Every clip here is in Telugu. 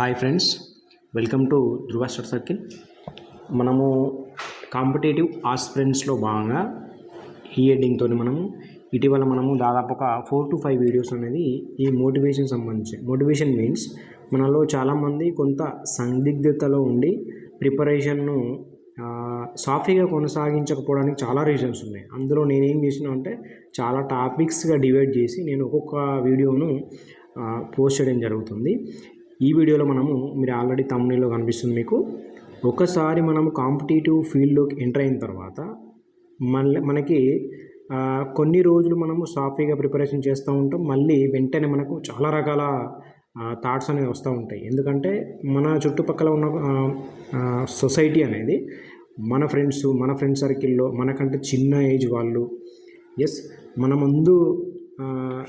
Hi friends welcome to Dhruva star circle. మనము కాంపిటేటివ్ ఆస్పిరెంట్స్లో భాగంగా ఈ ఎడ్డింగ్తో మనము ఇటీవల మనము దాదాపు ఒక ఫోర్ టు ఫైవ్ వీడియోస్ అనేది ఈ మోటివేషన్ సంబంధించి మోటివేషన్ మీన్స్ మనలో చాలామంది కొంత సందిగ్ధతలో ఉండి ప్రిపరేషన్ను సాఫీగా కొనసాగించకపోవడానికి చాలా రీజన్స్ ఉన్నాయి. అందులో నేనేం చేసినా అంటే చాలా టాపిక్స్గా డివైడ్ చేసి నేను ఒక్కొక్క వీడియోను పోస్ట్ చేయడం జరుగుతుంది. ఈ వీడియోలో మనము మీరు ఆల్రెడీ తమ్మునిలో కనిపిస్తుంది మీకు. ఒకసారి మనము కాంపిటేటివ్ ఫీల్డ్లోకి ఎంటర్ అయిన తర్వాత మళ్ళీ మనకి కొన్ని రోజులు మనము సాఫీగా ప్రిపరేషన్ చేస్తూ ఉంటాం. మళ్ళీ వెంటనే మనకు చాలా రకాల థాట్స్ అనేవి వస్తూ ఉంటాయి. ఎందుకంటే మన చుట్టుపక్కల ఉన్న సొసైటీ అనేది మన ఫ్రెండ్స్ మన ఫ్రెండ్ సర్కిల్లో మనకంటే చిన్న ఏజ్ వాళ్ళు ఎస్ మన ముందు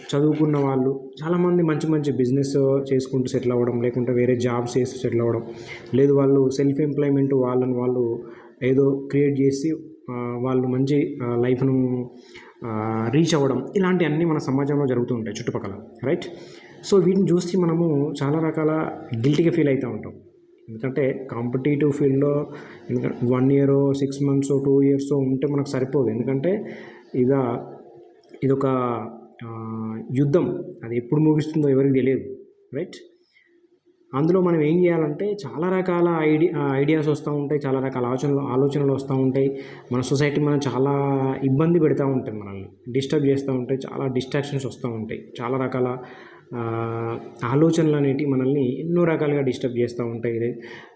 చదువుకున్న వాళ్ళు చాలామంది మంచి మంచి బిజినెస్ చేసుకుంటూ సెటిల్ అవ్వడం లేకుంటే వేరే జాబ్స్ చేసి సెటిల్ అవ్వడం. లేదు వాళ్ళు సెల్ఫ్ ఎంప్లాయ్మెంట్ వాళ్ళని వాళ్ళు ఏదో క్రియేట్ చేసి వాళ్ళు మంచి లైఫ్ను రీచ్ అవ్వడం. ఇలాంటివన్నీ మన సమాజంలో జరుగుతూ ఉంటాయి చుట్టుపక్కల రైట్ సో వీటిని చూసి మనము చాలా రకాల గిల్టీగా ఫీల్ అవుతూ ఉంటాం. ఎందుకంటే కాంపిటేటివ్ ఫీల్డ్లో ఎందుకంటే one year six months two years ఉంటే మనకు సరిపోదు. ఎందుకంటే ఇక ఇదొక యుద్ధం. అది ఎప్పుడు ముగుస్తుందో ఎవరికి తెలియదు రైట్ అందులో మనం ఏం చేయాలంటే చాలా రకాల ఐడియా ఐడియాస్ వస్తూ ఉంటాయి చాలా రకాల ఆలోచనలు ఆలోచనలు వస్తూ ఉంటాయి. మన సొసైటీ మనం చాలా ఇబ్బంది పెడతా ఉంటాయి మనల్ని డిస్టర్బ్ చేస్తూ ఉంటాయి చాలా డిస్ట్రాక్షన్స్ వస్తూ ఉంటాయి. చాలా రకాల ఆలోచనలు అనేటివి మనల్ని ఎన్నో రకాలుగా డిస్టర్బ్ చేస్తూ ఉంటాయి. ఇదే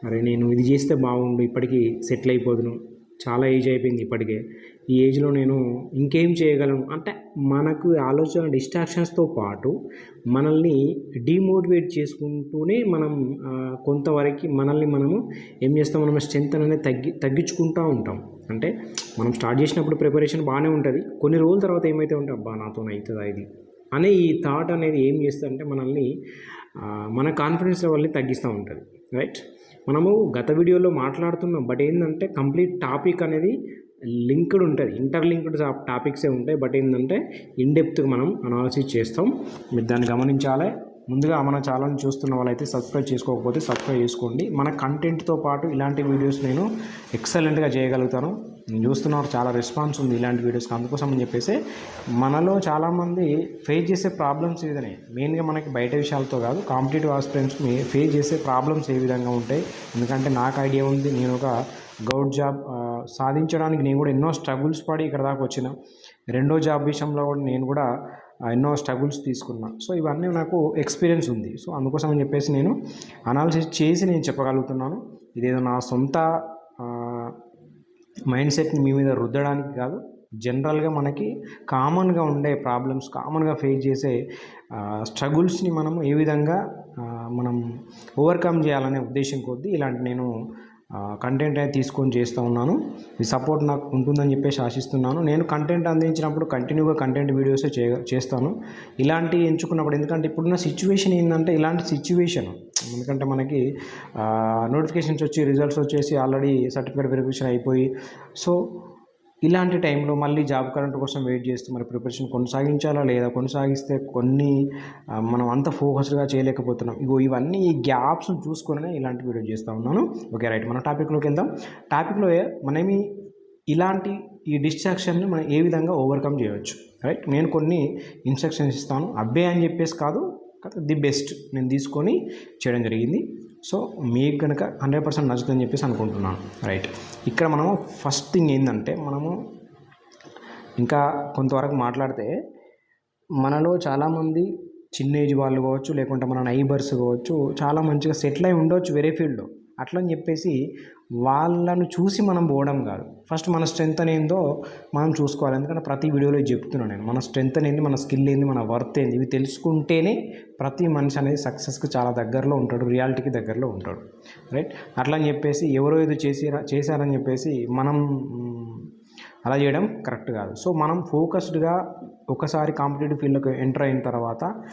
అరే నేను ఇది చేస్తే బాగుండు ఇప్పటికీ సెటిల్ అయిపోదును. చాలా ఏజ్ అయిపోయింది ఇప్పటికే. ఈ ఏజ్లో నేను ఇంకేం చేయగలను? అంటే మనకు ఆలోచన డిస్ట్రాక్షన్స్తో పాటు మనల్ని డిమోటివేట్ చేసుకుంటూనే మనం కొంతవరకు మనల్ని మనము ఏం చేస్తాం? మనం స్ట్రెంత్ అనేది తగ్గి తగ్గించుకుంటూ ఉంటాం. అంటే మనం స్టార్ట్ చేసినప్పుడు ప్రిపరేషన్ బాగానే ఉంటుంది. కొన్ని రోజుల తర్వాత ఏమైతే ఉంటే అబ్బా నాతో అవుతుందా ఇది? అనే ఈ థాట్ అనేది ఏం చేస్తుందంటే మనల్ని మన కాన్ఫిడెన్స్ లెవెల్ని తగ్గిస్తూ ఉంటుంది. రైట్? మనము గత వీడియోలో మాట్లాడుతున్నాం. బట్ ఏంటంటే కంప్లీట్ టాపిక్ అనేది లింక్డ్ ఉంటుంది ఇంటర్లింక్డ్ టాపిక్సే ఉంటాయి. బట్ ఏంటంటే ఇన్డెప్త్గా మనం అనాలసిస్ చేస్తాం. మీరు దాన్ని గమనించాలి. ముందుగా మన ఛానల్ని చూస్తున్న వాళ్ళైతే సబ్స్క్రైబ్ చేసుకోకపోతే సబ్స్క్రైబ్ చేసుకోండి. మన కంటెంట్తో పాటు ఇలాంటి వీడియోస్ నేను ఎక్సలెంట్గా చేయగలుగుతాను. నేను చూస్తున్నారు చాలా రెస్పాన్స్ ఉంది ఇలాంటి వీడియోస్కి. అందుకోసం అని చెప్పేసి మనలో చాలామంది ఫేస్ చేసే ప్రాబ్లమ్స్ ఏదనే మెయిన్గా మనకి బయట విషయాలతో కాదు కాంపిటేటివ్ ఆస్పిరెంట్స్ ఫేస్ చేసే ప్రాబ్లమ్స్ ఏ విధంగా ఉంటాయి. ఎందుకంటే నాకు ఐడియా ఉంది నేను ఒక గౌడ్ జాబ్ సాధించడానికి నేను కూడా ఎన్నో స్ట్రగుల్స్ పడి ఇక్కడ దాకా వచ్చిన. రెండో జాబ్ విషయంలో కూడా నేను కూడా ఎన్నో స్ట్రగుల్స్ తీసుకున్నా. సో ఇవన్నీ నాకు ఎక్స్పీరియన్స్ ఉంది. సో అందుకోసం అని చెప్పేసి నేను అనాలిసిస్ చేసి నేను చెప్పగలుగుతున్నాను. ఇదేదో నా సొంత మైండ్ సెట్ని మీ మీద రుద్దడానికి కాదు జనరల్గా మనకి కామన్గా ఉండే ప్రాబ్లమ్స్ కామన్గా ఫేస్ చేసే స్ట్రగుల్స్ని మనం ఏ విధంగా మనం ఓవర్కమ్ చేయాలనే ఉద్దేశం కొద్దీ ఇలాంటి నేను కంటెంట్ అనేది తీసుకొని చేస్తూ ఉన్నాను. మీ సపోర్ట్ నాకు ఉంటుందని చెప్పేసి ఆశిస్తున్నాను. నేను కంటెంట్ అందించినప్పుడు కంటిన్యూగా కంటెంట్ వీడియోసే చే చేస్తాను. ఇలాంటి ఎంచుకున్నప్పుడు ఎందుకంటే ఇప్పుడున్న సిచ్యువేషన్ ఏంటంటే ఇలాంటి సిచ్యువేషన్ ఎందుకంటే మనకి నోటిఫికేషన్స్ వచ్చి రిజల్ట్స్ వచ్చేసి ఆల్రెడీ సర్టిఫికేట్ వెరిఫికేషన్ అయిపోయి సో ఇలాంటి టైంలో మళ్ళీ జాబ్ కరెంట్ కోసం వెయిట్ చేస్తూ మరి ప్రిపరేషన్ కొనసాగించాలా లేదా కొనసాగిస్తే కొన్ని మనం అంత ఫోకస్డ్గా చేయలేకపోతున్నాం. ఇగో ఇవన్నీ ఈ గ్యాప్స్ చూసుకొని ఇలాంటి వీడియో చేస్తూ ఉన్నాను. Okay right. మన టాపిక్లోకి వెళ్దాం. టాపిక్లో మనమి ఇలాంటి ఈ డిస్ట్రాక్షన్ని మనం ఏ విధంగా ఓవర్కమ్ చేయవచ్చు రైట్. నేను కొన్ని ఇన్స్ట్రక్షన్స్ ఇస్తాను. అబ్బే అని చెప్పేసి కాదు ది బెస్ట్ నేను తీసుకొని చేయడం జరిగింది. సో మీకు కనుక హండ్రెడ్ పర్సెంట్ నచ్చుతుందని చెప్పేసి అనుకుంటున్నాను. రైట్. ఇక్కడ మనము ఫస్ట్ థింగ్ ఏంటంటే మనము ఇంకా కొంతవరకు మాట్లాడితే మనలో చాలామంది చిన్న ఏజ్ వాళ్ళు కావచ్చు లేకుంటే మన నైబర్స్ కావచ్చు చాలా మంచిగా సెటిల్ అయి ఉండవచ్చు వేరే ఫీల్డ్లో. అట్లా అని చెప్పేసి వాళ్ళను చూసి మనం పోవడం కాదు. ఫస్ట్ మన స్ట్రెంత్ అనేందో మనం చూసుకోవాలి. ఎందుకంటే ప్రతి వీడియోలో చెప్తున్నాను నేను. మన స్ట్రెంత్ అనేది మన స్కిల్ ఏంది? మన వర్త్ ఏంది? ఇవి తెలుసుకుంటేనే ప్రతి మనిషి అనేది సక్సెస్కి చాలా దగ్గరలో ఉంటాడు. రియాలిటీకి దగ్గరలో ఉంటాడు. రైట్? అట్లా అని చెప్పేసి ఎవరో ఏదో చేసి చేశారని చెప్పేసి మనం అలా చేయడం కరెక్ట్ కాదు. సో మనం ఫోకస్డ్గా ఒకసారి కాంపిటేటివ్ ఫీల్డ్లోకి ఎంటర్ అయిన తర్వాత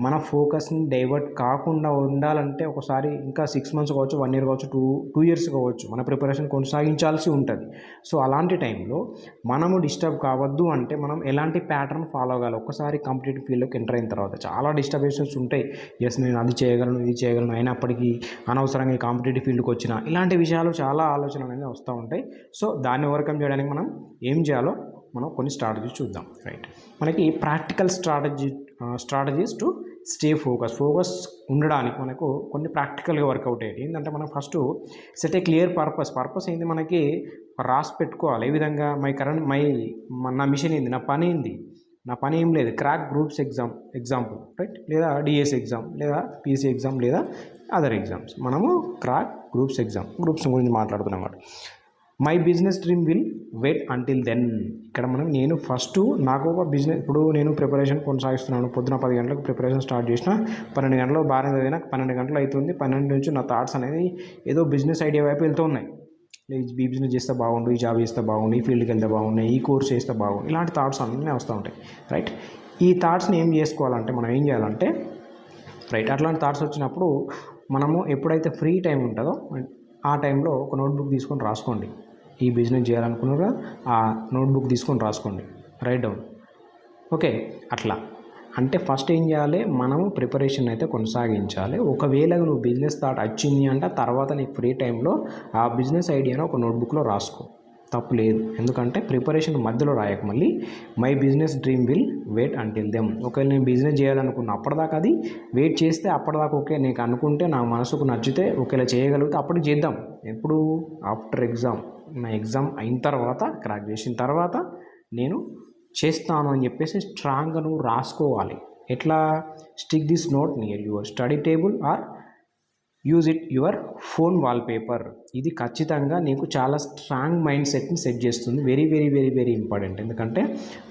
మన ఫోకస్ని డైవర్ట్ కాకుండా ఉండాలంటే ఒకసారి ఇంకా సిక్స్ మంత్స్ కావచ్చు వన్ ఇయర్ కావచ్చు టూ టూ ఇయర్స్ కావచ్చు మన ప్రిపరేషన్ కొనసాగించాల్సి ఉంటుంది. సో అలాంటి టైంలో మనము డిస్టర్బ్ కావద్దు అంటే మనం ఎలాంటి ప్యాటర్న్ ఫాలో అవ్వాలి? ఒకసారి కంప్లీట్ ఫీల్డ్లోకి ఎంటర్ అయిన తర్వాత చాలా డిస్టర్బెన్సెస్ ఉంటాయి. ఎస్ నేను అది చేయగలను ఇది చేయగలను అయినప్పటికీ అనవసరంగా ఈ కాంపిటేటివ్ ఫీల్డ్కి వచ్చిన ఇలాంటి విషయాలు చాలా ఆలోచనలు అనేది వస్తూ ఉంటాయి. సో దాన్ని ఓవర్కమ్ చేయడానికి మనం ఏం చేయాలో మనం కొన్ని స్ట్రాటజీస్ చూద్దాం. రైట్. మనకి practical strategy strategies to stay focus focus ఉండడానికి మనకు కొన్ని ప్రాక్టికల్గా వర్కౌట్ అయ్యాయి ఏంటంటే మనం first set a clear purpose purpose ఏంది మనకి? రాసి పెట్టుకోవాలి. ఏ విధంగా? మై కరెంట్ మై నా మిషన్ ఏంది? నా పని ఏంది? నా పని ఏం లేదు. Crack groups exam example right? లేదా డిఎస్ ఎగ్జామ్ లేదా పీసీ ఎగ్జామ్ లేదా అదర్ ఎగ్జామ్స్. మనము క్రాక్ గ్రూప్స్ ఎగ్జామ్ గ్రూప్స్ గురించి మాట్లాడుతున్నాం అన్నమాట. My business dream will wait until then ఇక్కడ మనం నేను ఫస్ట్ నాకు ఒక బిజినెస్ ఇప్పుడు నేను ప్రిపరేషన్ కొనసాగిస్తున్నాను. పొద్దున పది గంటలకు ప్రిపరేషన్ స్టార్ట్ చేసిన. పన్నెండు గంటలు బాగానే చదివిన. పన్నెండు గంటలు అవుతుంది. పన్నెండు నుంచి నా థాట్స్ అనేది ఏదో బిజినెస్ ఐడియా వైపు వెళ్తూ ఉన్నాయి. ఈ బిజినెస్ చేస్తే బాగుండు ఈ జాబ్ చేస్తే బాగుండు ఈ ఫీల్డ్కి వెళ్తే బాగుండు ఈ కోర్స్ చేస్తే బాగుండు. ఇలాంటి థాట్స్ అన్నీ వస్తూ ఉంటాయి. రైట్ ఈ థాట్స్ని ఏం చేసుకోవాలంటే మనం ఏం చేయాలంటే రైట్ అట్లాంటి థాట్స్ వచ్చినప్పుడు మనము ఎప్పుడైతే ఫ్రీ టైం ఉంటుందో ఆ టైంలో ఒక నోట్బుక్ తీసుకొని రాసుకోండి. ఈ బిజినెస్ చేయాలనుకున్నారా ఆ నోట్బుక్ తీసుకొని రాసుకోండి. Right down. ఓకే అట్లా. అంటే ఫస్ట్ ఏం చేయాలి? మనము ప్రిపరేషన్ అయితే కొనసాగించాలి. ఒకవేళ నువ్వు బిజినెస్ థాట్ వచ్చింది అంటే తర్వాత నీకు ఫ్రీ టైంలో ఆ బిజినెస్ ఐడియాను ఒక నోట్బుక్లో రాసుకో. తప్పు లేదు. ఎందుకంటే ప్రిపరేషన్ మధ్యలో రాయక మళ్ళీ my business dream will wait until them. ఒకవేళ నేను బిజినెస్ చేయాలనుకున్నా అప్పటిదాకా అది వెయిట్ చేస్తే అప్పటిదాకా ఓకే నీకు అనుకుంటే నా మనసుకు నచ్చితే ఒకవేళ చేయగలిగితే అప్పుడు చేద్దాం. ఎప్పుడు? After exam. నా ఎగ్జామ్ అయిన తర్వాత క్రాక్ చేసిన తర్వాత నేను చేస్తాను అని చెప్పేసి స్ట్రాంగ్గా నువ్వు రాసుకోవాలి. ఎట్లా? Stick this note near your study table or use it your phone wallpaper ఇది ఖచ్చితంగా నీకు చాలా స్ట్రాంగ్ మైండ్ సెట్ని సెట్ చేస్తుంది. Very very very very important ఎందుకంటే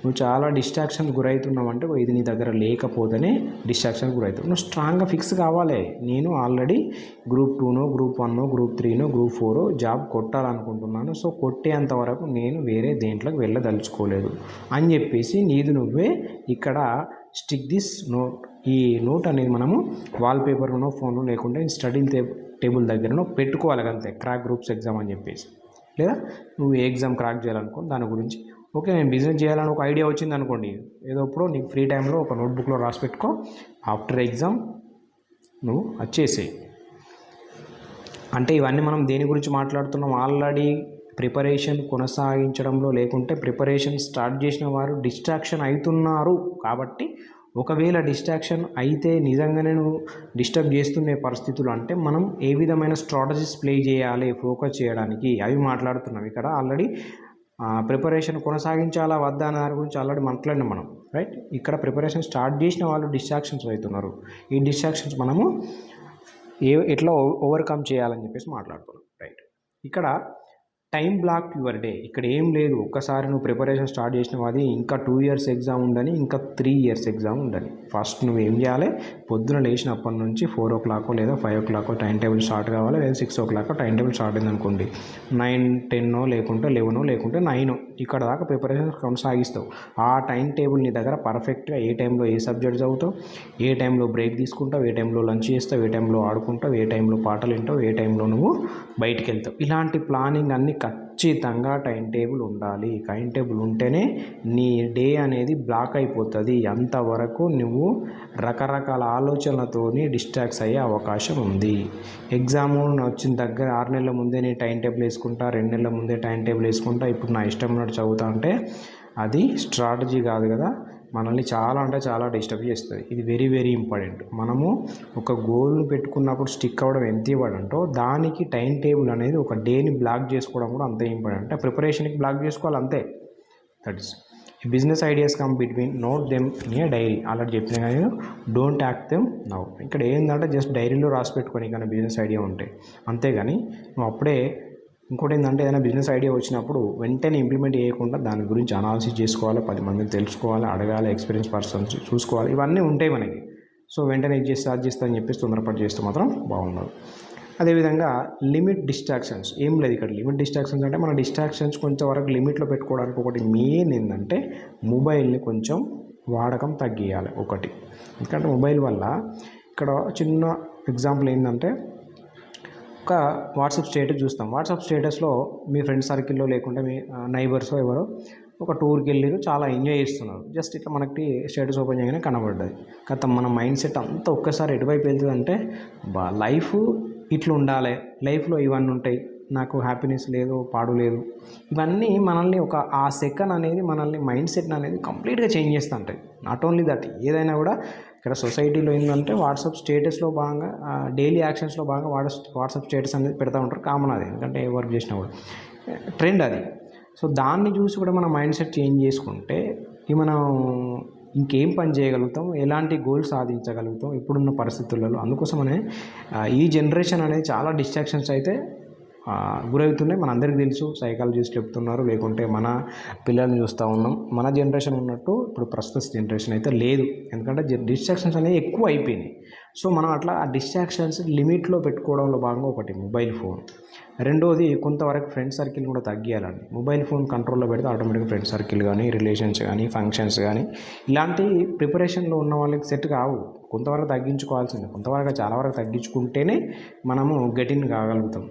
నువ్వు చాలా డిస్ట్రాక్షన్ గురవుతున్నావు అంటే ఇది నీ దగ్గర లేకపోతేనే డిస్ట్రాక్షన్ గురవుతావు. నువ్వు స్ట్రాంగ్గా ఫిక్స్ కావాలి. నేను ఆల్రెడీ గ్రూప్ టూనో గ్రూప్ వన్నో గ్రూప్ త్రీనో గ్రూప్ ఫోరో జాబ్ కొట్టాలనుకుంటున్నాను. సో కొట్టేంత వరకు నేను వేరే దేంట్లోకి వెళ్ళదలుచుకోలేదు. అని చెప్పేసి నీది నువ్వే ఇక్కడ స్టిక్ దిస్ నోట్. ఈ నోట్ అనేది మనము వాల్పేపర్లోనో ఫోన్లో లేకుంటే స్టడీ టేబుల్ దగ్గరనో పెట్టుకోవాలి అంతే. క్రాక్ గ్రూప్స్ ఎగ్జామ్ అని చెప్పేసి. లేదా నువ్వు ఏ ఎగ్జామ్ క్రాక్ చేయాలనుకో దాని గురించి. ఓకే నేను బిజినెస్ చేయాలని ఒక ఐడియా వచ్చింది అనుకోండి ఏదో ఇప్పుడు నీకు ఫ్రీ టైంలో ఒక నోట్బుక్లో రాసి పెట్టుకో. ఆఫ్టర్ ఎగ్జామ్ నువ్వు వచ్చేసేయి అంటే ఇవన్నీ మనం దేని గురించి మాట్లాడుతున్నాం? ఆల్రెడీ ప్రిపరేషన్ కొనసాగించడంలో లేకుంటే ప్రిపరేషన్ స్టార్ట్ చేసిన వారు డిస్ట్రాక్షన్ అవుతున్నారు కాబట్టి ఒకవేళ డిస్ట్రాక్షన్ అయితే నిజంగానే నువ్వు డిస్టర్బ్ చేస్తున్న పరిస్థితులు అంటే మనం ఏ విధమైన స్ట్రాటజీస్ ప్లే చేయాలి ఫోకస్ చేయడానికి అవి మాట్లాడుతున్నాం. ఇక్కడ ఆల్రెడీ ప్రిపరేషన్ కొనసాగించాలా వద్దా అనే దాని గురించి ఆల్రెడీ మాట్లాడినాం మనం. రైట్? ఇక్కడ ప్రిపరేషన్ స్టార్ట్ చేసిన వాళ్ళు డిస్ట్రాక్షన్స్ అవుతున్నారు. ఈ డిస్ట్రాక్షన్స్ మనము ఏ ఎట్లా ఓవర్కమ్ చేయాలని చెప్పేసి మాట్లాడుతున్నాం రైట్? ఇక్కడ టైం బ్లాక్ యువర్ డే. ఇక్కడ ఏం లేదు. ఒక్కసారి నువ్వు ప్రిపరేషన్ స్టార్ట్ చేసినావు అది ఇంకా టూ ఇయర్స్ ఎగ్జామ్ ఉండని ఇంకా త్రీ ఇయర్స్ ఎగ్జామ్ ఉండని ఫస్ట్ నువ్వు ఏం చేయాలి? పొద్దున లేచినప్పటి నుంచి ఫోర్ ఓ క్లాక్ లేదా five o'clock time table start కావాలి. లేదా six o'clock time table start అయింది అనుకోండి నైన్ టెన్నో లేకుంటే లెవెనో లేకుంటే నైన్ ఇక్కడ దాకా ప్రిపరేషన్ కొనసాగిస్తావు. ఆ టైం టేబుల్ నీ దగ్గర పర్ఫెక్ట్గా ఏ టైంలో ఏ సబ్జెక్ట్ చదువుతావు ఏ టైంలో బ్రేక్ తీసుకుంటావు ఏ టైంలో లంచ్ చేస్తావు ఏ టైంలో ఆడుకుంటావు ఏ టైంలో పాటలు వింటావు ఏ టైంలో నువ్వు బయటికి వెళ్తావు. ఇలాంటి ప్లానింగ్ అన్ని ఖచ్చితంగా టైం టేబుల్ ఉండాలి. టైం టేబుల్ ఉంటేనే నీ డే అనేది బ్లాక్ అయిపోతుంది. అంతవరకు నువ్వు రకరకాల ఆలోచనలతోని డిస్ట్రాక్ట్స్ అయ్యే అవకాశం ఉంది. ఎగ్జామ్ వచ్చిన దగ్గర ఆరు నెలల ముందే నేను టైం టేబుల్ వేసుకుంటా రెండు నెలల ముందే టైం టేబుల్ వేసుకుంటా ఇప్పుడు నా ఇష్టం ఉన్నట్టు చదువుతా అంటే అది స్ట్రాటజీ కాదు కదా. మనల్ని చాలా అంటే చాలా డిస్టర్బ్ చేస్తుంది. ఇది వెరీ వెరీ ఇంపార్టెంట్ మనము ఒక గోల్ని పెట్టుకున్నప్పుడు స్టిక్ అవ్వడం ఎంత ఇవ్వడంటో దానికి టైం టేబుల్ అనేది ఒక డేని బ్లాక్ చేసుకోవడం కూడా అంతే ఇంపార్టెంట్ అంటే ప్రిపరేషన్కి బ్లాక్ చేసుకోవాలి అంతే. That is business ideas come between note them in diary అలాంటి చెప్పిన కానీ డోంట్ యాక్ట్ దెమ్ నవ్ ఇక్కడ ఏంటంటే జస్ట్ డైరీలో రాసి పెట్టుకొని కానీ బిజినెస్ ఐడియా ఉంటాయి అంతేగాని నువ్వు అప్పుడే ఇంకోటి ఏంటంటే ఏదైనా బిజినెస్ ఐడియా వచ్చినప్పుడు వెంటనే ఇంప్లిమెంట్ చేయకుండా దాని గురించి అనాలిసిస్ చేసుకోవాలి పది మందిని తెలుసుకోవాలి అడగాలి ఎక్స్పీరియన్స్ పర్సన్స్ చూసుకోవాలి. ఇవన్నీ ఉంటాయి మనకి. సో వెంటనే ఇది చేస్తే అది చేస్తా అని చెప్పేసి తొందరపాటు చేస్తే మాత్రం బాగుండదు. అదేవిధంగా లిమిట్ డిస్ట్రాక్షన్స్ ఏం లేదు ఇక్కడ లిమిట్ డిస్ట్రాక్షన్స్ అంటే మన డిస్ట్రాక్షన్స్ కొంచెం వరకు లిమిట్లో పెట్టుకోవడానికి ఒకటి మెయిన్ ఏంటంటే మొబైల్ని కొంచెం వాడకం తగ్గియాలి ఒకటి. ఎందుకంటే మొబైల్ వల్ల ఇక్కడ చిన్న ఎగ్జాంపుల్ ఏంటంటే ఒక వాట్సాప్ స్టేటస్ చూస్తాం. వాట్సాప్ స్టేటస్లో మీ ఫ్రెండ్ సర్కిల్లో లేకుంటే మీ నైబర్స్ ఎవరో ఒక టూర్కి వెళ్ళారు చాలా ఎంజాయ్ చేస్తున్నారు. జస్ట్ ఇట్లా మనకి స్టేటస్ ఓపెన్ చేయగానే కనబడ్డది గత మన మైండ్ సెట్ అంతా ఒక్కసారి ఎటువైపు వెళ్తుందంటే బా లైఫ్ ఇట్లా ఉండాలి. లైఫ్లో ఇవన్నీ ఉంటాయి. నాకు హ్యాపీనెస్ లేదు పాడు లేదు. ఇవన్నీ మనల్ని ఒక ఆ సెకండ్ అనేది మనల్ని మైండ్ సెట్ అనేది కంప్లీట్గా చేంజ్ చేస్తూ ఉంటాయి. నాట్ ఓన్లీ దట్ ఏదైనా కూడా ఇక్కడ సొసైటీలో ఏంటంటే వాట్సాప్ స్టేటస్లో భాగంగా డైలీ యాక్షన్స్లో భాగంగా వాట్స్ వాట్సాప్ స్టేటస్ అనేది పెడతా ఉంటారు. కామన్ అది ఎందుకంటే ఏ వర్క్ చేసినా కూడా. ట్రెండ్ అది. సో దాన్ని చూసి కూడా మన మైండ్ సెట్ చేంజ్ చేసుకుంటే ఈ మనం ఇంకేం పని చేయగలుగుతాం? ఎలాంటి గోల్ సాధించగలుగుతాం? ఇప్పుడున్న పరిస్థితులలో. అందుకోసమనే ఈ జనరేషన్ అనేది చాలా డిస్ట్రాక్షన్స్ అయితే గురవుతున్నాయి మనందరికీ తెలుసు సైకాలజిస్ట్ చెప్తున్నారు లేకుంటే మన పిల్లల్ని చూస్తూ ఉన్నాం. మన జనరేషన్ ఉన్నట్టు ఇప్పుడు ప్రస్తుత జనరేషన్ అయితే లేదు. ఎందుకంటే డిస్ట్రాక్షన్స్ అనేవి ఎక్కువ అయిపోయినాయి. సో మనం అట్లా ఆ డిస్ట్రాక్షన్స్ లిమిట్లో పెట్టుకోవడంలో భాగంగా ఒకటి మొబైల్ ఫోన్ రెండోది కొంతవరకు ఫ్రెండ్ సర్కిల్ కూడా తగ్గియాలండి. మొబైల్ ఫోన్ కంట్రోల్లో పెడితే ఆటోమేటిక్గా ఫ్రెండ్ సర్కిల్ కానీ రిలేషన్స్ కానీ ఫంక్షన్స్ కానీ ఇలాంటి ప్రిపరేషన్లో ఉన్న వాళ్ళకి సెట్ కావు. కొంతవరకు తగ్గించుకోవాల్సిందే. కొంతవరకు చాలా వరకు తగ్గించుకుంటేనే మనము గెటిన్ కాగలుగుతాం.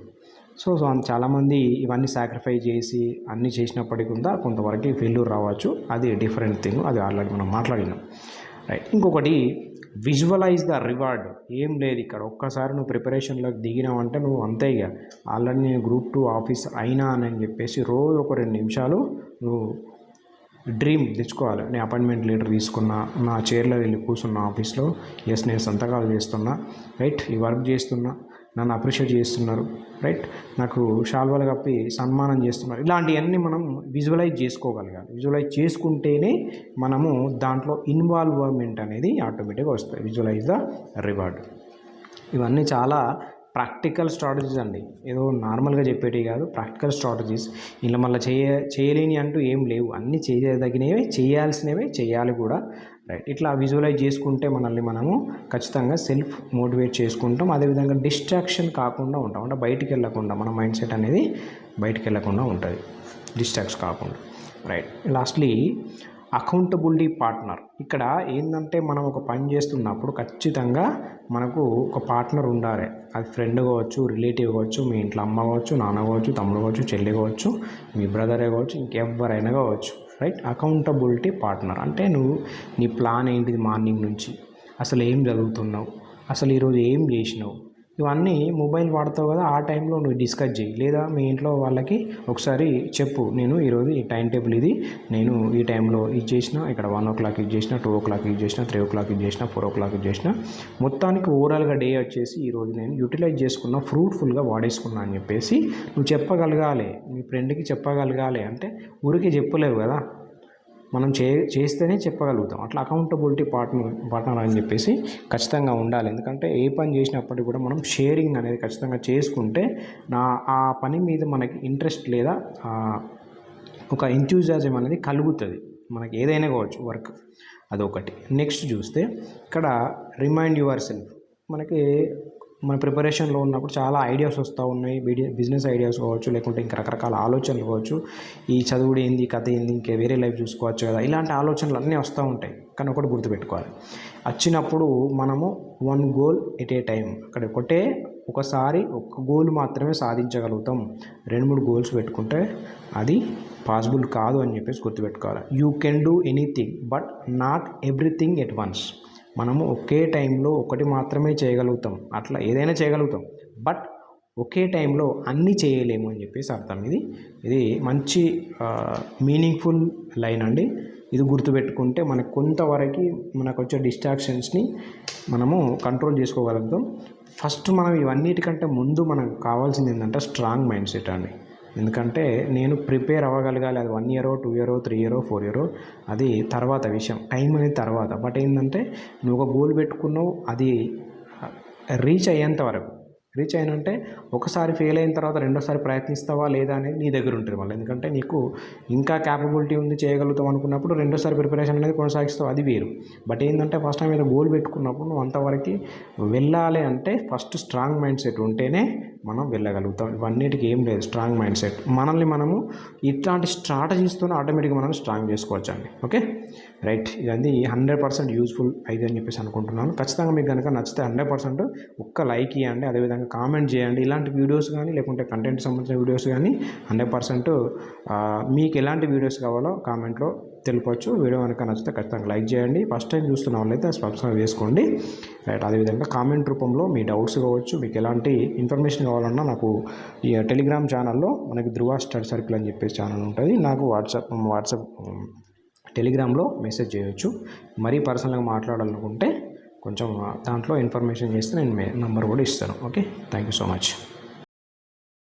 సో సో చాలామంది ఇవన్నీ సాక్రిఫై చేసి అన్నీ చేసినప్పటికీ కూడా కొంతవరకు ఫెయిల్యూర్ రావచ్చు. అది డిఫరెంట్ థింగ్ అది ఆల్రెడీ మనం మాట్లాడినాం. రైట్ ఇంకొకటి విజువలైజ్ ద రివార్డ్ ఏం లేదు ఇక్కడ. ఒక్కసారి నువ్వు ప్రిపరేషన్లోకి దిగినావంటే నువ్వు అంతే ఇక. ఆల్రెడీ నేను గ్రూప్ టూ ఆఫీసర్ అయినా అని చెప్పేసి రోజు ఒక రెండు నిమిషాలు నువ్వు డ్రీమ్ తెచ్చుకోవాలి. నేను అపాయింట్మెంట్ లీటర్ తీసుకున్నా నా చైర్లో వెళ్ళి కూర్చున్న ఆఫీస్లో ఎస్ నేను సంతకాలు చేస్తున్నా. రైట్ ఈ వర్క్ చేస్తున్నా. నన్ను అప్రిషియేట్ చేస్తున్నారు రైట్ నాకు షాల్వాలు కప్పి సన్మానం చేస్తున్నారు. ఇలాంటివన్నీ మనం విజువలైజ్ చేసుకోగలగాలి. విజువలైజ్ చేసుకుంటేనే మనము దాంట్లో ఇన్వాల్వ్మెంట్ అనేది ఆటోమేటిక్గా వస్తుంది. Visualize the reward. ఇవన్నీ చాలా ప్రాక్టికల్ స్ట్రాటజీస్ అండి. ఏదో నార్మల్గా చెప్పేటివి కాదు ప్రాక్టికల్ స్ట్రాటజీస్. ఇలా మళ్ళీ చేయ చేయలేని అంటూ ఏం లేవు. అన్నీ చేయదగినవే చేయాల్సినవే చేయాలి కూడా. రైట్ ఇట్లా విజువలైజ్ చేసుకుంటే మనల్ని మనము ఖచ్చితంగా సెల్ఫ్ మోటివేట్ చేసుకుంటాం. అదేవిధంగా డిస్ట్రాక్షన్ కాకుండా ఉంటాం. అంటే బయటికి వెళ్ళకుండా మన మైండ్ సెట్ అనేది బయటికి వెళ్ళకుండా ఉంటుంది. డిస్ట్రాక్ట్స్ కాకుండా. రైట్ లాస్ట్లీ అకౌంటబిలిటీ పార్ట్నర్ ఇక్కడ ఏంటంటే మనం ఒక పని చేస్తున్నప్పుడు ఖచ్చితంగా మనకు ఒక పార్ట్నర్ ఉండాలి. అది ఫ్రెండ్ కావచ్చు రిలేటివ్ కావచ్చు మీ ఇంట్లో అమ్మ కావచ్చు నాన్న కావచ్చు తమ్ముడు కావచ్చు చెల్లి కావచ్చు మీ బ్రదరే కావచ్చు ఇంకెవరైనా కావచ్చు. రైట్? అకౌంటబిలిటీ పార్ట్నర్ అంటే నువ్వు నీ ప్లాన్ ఏంటిది మార్నింగ్ నుంచి? అసలు ఏం చదువుతున్నావు అసలు ఈరోజు ఏం చేసినావు? ఇవన్నీ మొబైల్ వాడతావు కదా ఆ టైంలో నువ్వు డిస్కస్ చేయి. లేదా మీ ఇంట్లో వాళ్ళకి ఒకసారి చెప్పు నేను ఈరోజు ఈ టైం టేబుల్ ఇది నేను ఈ టైంలో ఇది చేసిన ఇక్కడ వన్ ఓ క్లాక్ ఇది చేసిన టూ ఓ క్లాక్ ఇది చేసిన త్రీ ఓ క్లాక్ ఇది చేసిన ఫోర్ ఓ క్లాక్ ఇది చేసిన మొత్తానికి ఓవరాల్గా డే వచ్చేసి ఈరోజు నేను యూటిలైజ్ చేసుకున్న ఫ్రూట్ఫుల్గా వాడేసుకున్నా అని చెప్పేసి నువ్వు చెప్పగలగాలి మీ ఫ్రెండ్కి చెప్పగలగాలి అంటే ఊరికే చెప్పలేవు కదా. మనం చే చేస్తేనే చెప్పగలుగుతాం. అట్లా అకౌంటబిలిటీ పార్ట్నర్ పార్ట్నర్ అని చెప్పేసి ఖచ్చితంగా ఉండాలి. ఎందుకంటే ఏ పని చేసినప్పటికీ కూడా మనం షేరింగ్ అనేది ఖచ్చితంగా చేసుకుంటే నా ఆ పని మీద మనకి ఇంట్రెస్ట్ లేదా ఒక ఎంతూజియాజం అనేది కలుగుతుంది. మనకి ఏదైనా కావచ్చు వర్క్ అదొకటి. నెక్స్ట్ చూస్తే ఇక్కడ రిమైండ్ యువర్ సెల్ఫ్ మనకి మన ప్రిపరేషన్లో ఉన్నప్పుడు చాలా ఐడియాస్ వస్తూ ఉన్నాయి. బిజినెస్ ఐడియాస్ కావచ్చు లేకుంటే ఇంకా రకరకాల ఆలోచనలు కావచ్చు. ఈ చదువుడు ఏంది కథ ఏంది ఇంకా వేరే లైఫ్ చూసుకోవచ్చు కదా. ఇలాంటి ఆలోచనలు అన్నీ వస్తూ ఉంటాయి. కానీ ఒకటి గుర్తుపెట్టుకోవాలి. వచ్చినప్పుడు మనము one goal at a time అక్కడ ఒకటే ఒకసారి ఒక గోల్ మాత్రమే సాధించగలుగుతాం. రెండు మూడు గోల్స్ పెట్టుకుంటే అది పాసిబుల్ కాదు అని చెప్పేసి గుర్తుపెట్టుకోవాలి. You can do anything but not everything at once మనము ఒకే టైంలో ఒకటి మాత్రమే చేయగలుగుతాం. అట్లా ఏదైనా చేయగలుగుతాం. బట్ ఒకే టైంలో అన్నీ చేయలేము అని చెప్పేసి అర్థం. ఇది ఇది మంచి మీనింగ్ఫుల్ లైన్ అండి. ఇది గుర్తుపెట్టుకుంటే మనకు కొంతవరకు మనకు వచ్చే డిస్ట్రాక్షన్స్ని మనము కంట్రోల్ చేసుకోగలుగుతాం. ఫస్ట్ మనం ఇవన్నిటికంటే ముందు మనకు కావాల్సింది ఏంటంటే స్ట్రాంగ్ మైండ్ సెట్ అండి. ఎందుకంటే నేను ప్రిపేర్ అవ్వగలగాలి. అది వన్ ఇయరో టూ ఇయరో త్రీ ఇయరో ఫోర్ ఇయరో అది తర్వాత విషయం. టైం అనేది తర్వాత. బట్ ఏంటంటే నువ్వు ఒక గోల్ పెట్టుకున్నావు అది రీచ్ అయ్యేంత వరకు. రీచ్ అయినంటే ఒకసారి ఫెయిల్ అయిన తర్వాత రెండోసారి ప్రయత్నిస్తావా లేదా అనేది నీ దగ్గర ఉంటుంది మళ్ళీ. ఎందుకంటే నీకు ఇంకా క్యాపబిలిటీ ఉంది చేయగలుగుతాం అనుకున్నప్పుడు రెండోసారి ప్రిపరేషన్ అనేది కొనసాగిస్తావు అది వేరు. బట్ ఏంటంటే ఫస్ట్ టైం ఏదో గోల్ పెట్టుకున్నప్పుడు నువ్వు అంతవరకు వెళ్ళాలి అంటే ఫస్ట్ స్ట్రాంగ్ మైండ్ సెట్ ఉంటేనే మనం వెళ్ళగలుగుతాం. ఇవన్నిటికీ ఏం లేదు స్ట్రాంగ్ మైండ్ సెట్ మనల్ని మనము ఇట్లాంటి స్ట్రాటజీస్తో ఆటోమేటిక్గా మనం స్ట్రాంగ్ చేసుకోవచ్చు అండి ఓకే రైట్? ఇదండి హండ్రెడ్ పర్సెంట్ యూస్ఫుల్ అయితే అని చెప్పేసి అనుకుంటున్నాను. ఖచ్చితంగా మీకు కనుక నచ్చితే హండ్రెడ్ పర్సెంట్ ఒక్క లైక్ ఇవ్వండి అదేవిధంగా కామెంట్ చేయండి. ఇలాంటి వీడియోస్ కానీ లేకుంటే కంటెంట్ సంబంధించిన వీడియోస్ కానీ హండ్రెడ్ పర్సెంట్ మీకు ఎలాంటి వీడియోస్ కావాలో కామెంట్లో తెలుపొచ్చు. వీడియో కనుక నచ్చితే ఖచ్చితంగా లైక్ చేయండి. ఫస్ట్ టైం చూస్తున్న వాళ్ళైతే సబ్స్క్రైబ్ చేసుకోండి. రైట్? అదేవిధంగా కామెంట్ రూపంలో మీ డౌట్స్ కావచ్చు మీకు ఎలాంటి ఇన్ఫర్మేషన్ కావాలన్నా నాకు ఈ టెలిగ్రామ్ ఛానల్లో మనకి ధృవ స్టడీ సర్కిల్ అని చెప్పేసి ఛానల్ ఉంటుంది. నాకు వాట్సాప్ వాట్సాప్ టెలిగ్రామ్లో మెసేజ్ చేయొచ్చు. మరీ పర్సనల్గా మాట్లాడాలనుకుంటే కొంచెం దాంట్లో ఇన్ఫర్మేషన్ చేస్తే నేను నంబర్ కూడా ఇస్తాను. Okay? Thank you so much.